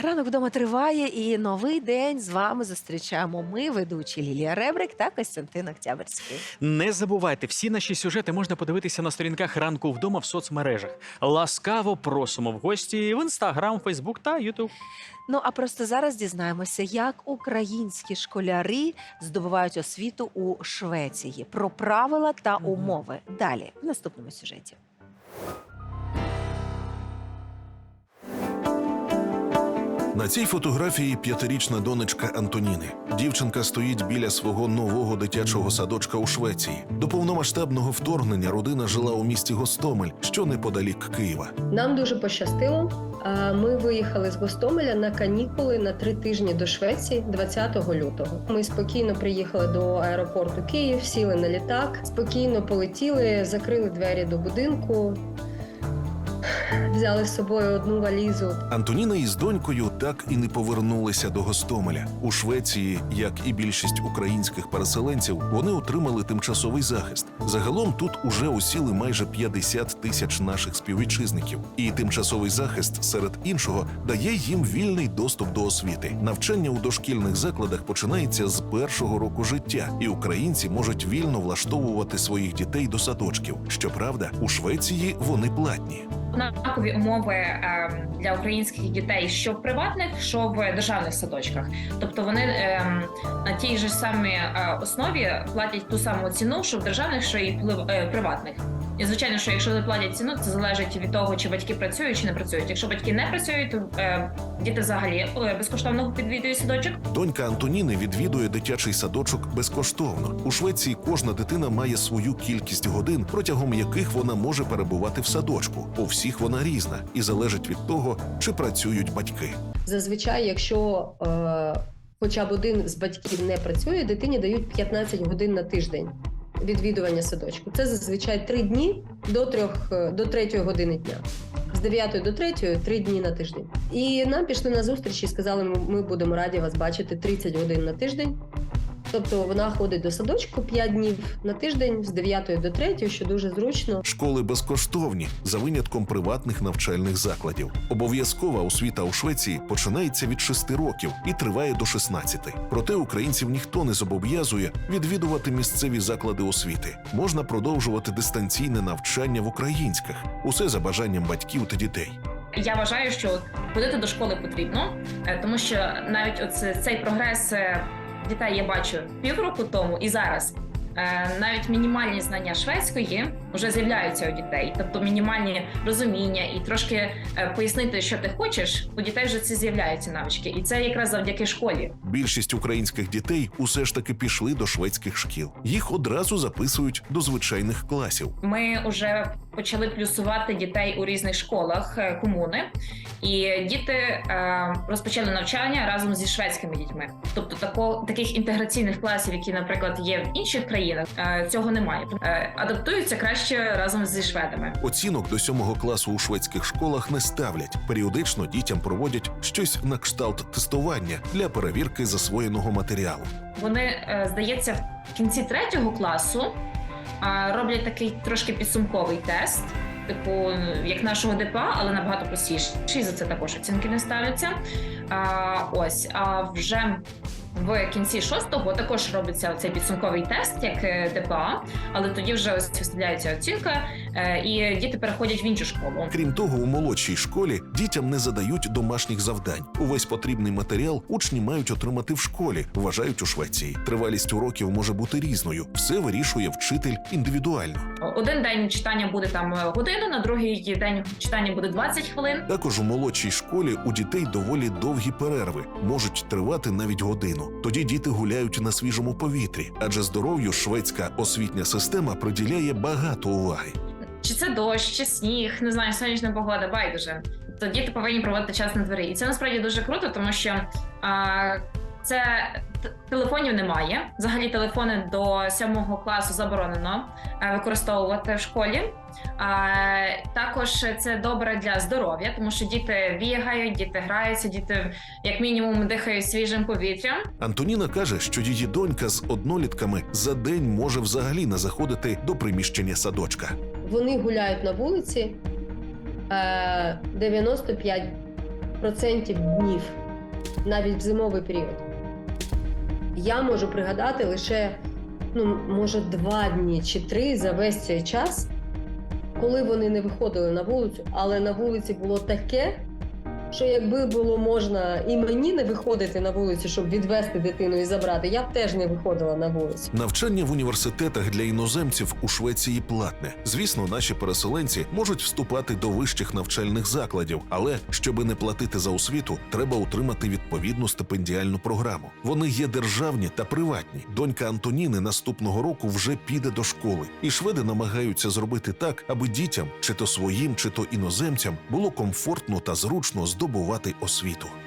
Ранок вдома триває, і новий день з вами зустрічаємо. Ми, ведучі Лілія Ребрик та Костянтин Октябрьський. Не забувайте, всі наші сюжети можна подивитися на сторінках ранку вдома в соцмережах. Ласкаво просимо в гості в інстаграм, фейсбук та ютуб. Ну а просто зараз дізнаємося, як українські школяри здобувають освіту у Швеції. Про правила та умови. Далі в наступному сюжеті. На цій фотографії п'ятирічна донечка Антоніни. Дівчинка стоїть біля свого нового дитячого садочка у Швеції. До повномасштабного вторгнення родина жила у місті Гостомель, що неподалік Києва. Нам дуже пощастило. Ми виїхали з Гостомеля на канікули на три тижні до Швеції 20 лютого. Ми спокійно приїхали до аеропорту Київ, сіли на літак, спокійно полетіли, закрили двері до будинку, взяли з собою одну валізу. Антоніна із донькою так і не повернулися до Гостомеля. У Швеції, як і більшість українських переселенців, вони отримали тимчасовий захист. Загалом тут уже осіли майже 50 тисяч наших співвітчизників. І тимчасовий захист, серед іншого, дає їм вільний доступ до освіти. Навчання у дошкільних закладах починається з першого року життя, і українці можуть вільно влаштовувати своїх дітей до садочків. Щоправда, у Швеції вони платні. Однакові умови ем, для українських дітей, що в приватних, що в державних садочках. Тобто вони ем, на тій же самій е, основі платять ту саму ціну, що в державних, що і в е, приватних. І звичайно, що якщо вони платять ціну, це залежить від того, чи батьки працюють чи не працюють. Якщо батьки не працюють, то е, діти взагалі е, безкоштовно підвідують садочок. Донька Антоніни відвідує дитячий садочок безкоштовно. У Швеції кожна дитина має свою кількість годин, протягом яких вона може перебувати в садочку. У всіх вона різна і залежить від того, чи працюють батьки. Зазвичай, якщо е, хоча б один з батьків не працює, дитині дають 15 годин на тиждень відвідування садочку. Це зазвичай 3 дні до 3, до 3 години дня. З 9 до 3 – 3 дні на тиждень. І нам пішли на зустріч і сказали, ми будемо раді вас бачити 30 годин на тиждень. Тобто вона ходить до садочку 5 днів на тиждень з 9 до 3, що дуже зручно. Школи безкоштовні за винятком приватних навчальних закладів. Обов'язкова освіта у Швеції починається від 6 років і триває до 16. Проте українців ніхто не зобов'язує відвідувати місцеві заклади освіти. Можна продовжувати дистанційне навчання в українських. Усе за бажанням батьків та дітей. Я вважаю, що ходити до школи потрібно, е, тому що навіть оце, цей прогрес е, дітей я бачу півроку тому і зараз. е, Навіть мінімальні знання шведської вже з'являються у дітей, тобто мінімальні розуміння і трошки е, пояснити, що ти хочеш, у дітей вже це з'являються навички, і це якраз завдяки школі. Більшість українських дітей усе ж таки пішли до шведських шкіл. Їх одразу записують до звичайних класів. Ми вже почали плюсувати дітей у різних школах е, комуни, і діти е, розпочали навчання разом зі шведськими дітьми. Тобто, тако, таких інтеграційних класів, які, наприклад, є в інших країнах, цього немає. Адаптуються краще разом зі шведами. Оцінок до сьомого класу у шведських школах не ставлять. Періодично дітям проводять щось на кшталт тестування для перевірки засвоєного матеріалу. Вони, е, здається, в кінці третього класу е, роблять такий трошки підсумковий тест. Типу, як нашого ДПА, але набагато простіший. І за це також оцінки не ставляться. А, ось, а вже в кінці шостого також робиться цей підсумковий тест, як е, ДПА, але тоді вже ось виставляється оцінка, е, і діти переходять в іншу школу. Крім того, у молодшій школі дітям не задають домашніх завдань. Увесь потрібний матеріал учні мають отримати в школі, вважають у Швеції. Тривалість уроків може бути різною. Все вирішує вчитель індивідуально. Один день читання буде там е, годину, на другий день читання буде 20 хвилин. Також у молодшій школі у дітей доволі довгі перерви, можуть тривати навіть годину. Тоді діти гуляють на свіжому повітрі, адже здоров'ю шведська освітня система приділяє багато уваги. Чи це дощ, чи сніг, не знаю, сонячна погода, байдуже. То діти повинні проводити час на дворі. І це насправді дуже круто, тому що а, це телефонів немає. Взагалі телефони до сьомого класу заборонено е, використовувати в школі. А, також це добре для здоров'я, тому що діти бігають, діти граються, діти як мінімум дихають свіжим повітрям. Антоніна каже, що її донька з однолітками за день може взагалі не заходити до приміщення садочка. Вони гуляють на вулиці е, 95 40% днів, навіть в зимовий період. Я можу пригадати лише, ну, може, два дні чи три за весь цей час, коли вони не виходили на вулицю, але на вулиці було таке, що якби було можна і мені не виходити на вулицю, щоб відвести дитину і забрати, я б теж не виходила на вулицю. Навчання в університетах для іноземців у Швеції платне. Звісно, наші переселенці можуть вступати до вищих навчальних закладів, але щоби не платити за освіту, треба утримати відповідну стипендіальну програму. Вони є державні та приватні. Донька Антоніни наступного року вже піде до школи, і шведи намагаються зробити так, аби дітям, чи то своїм, чи то іноземцям, було комфортно та зручно здобувати освіту.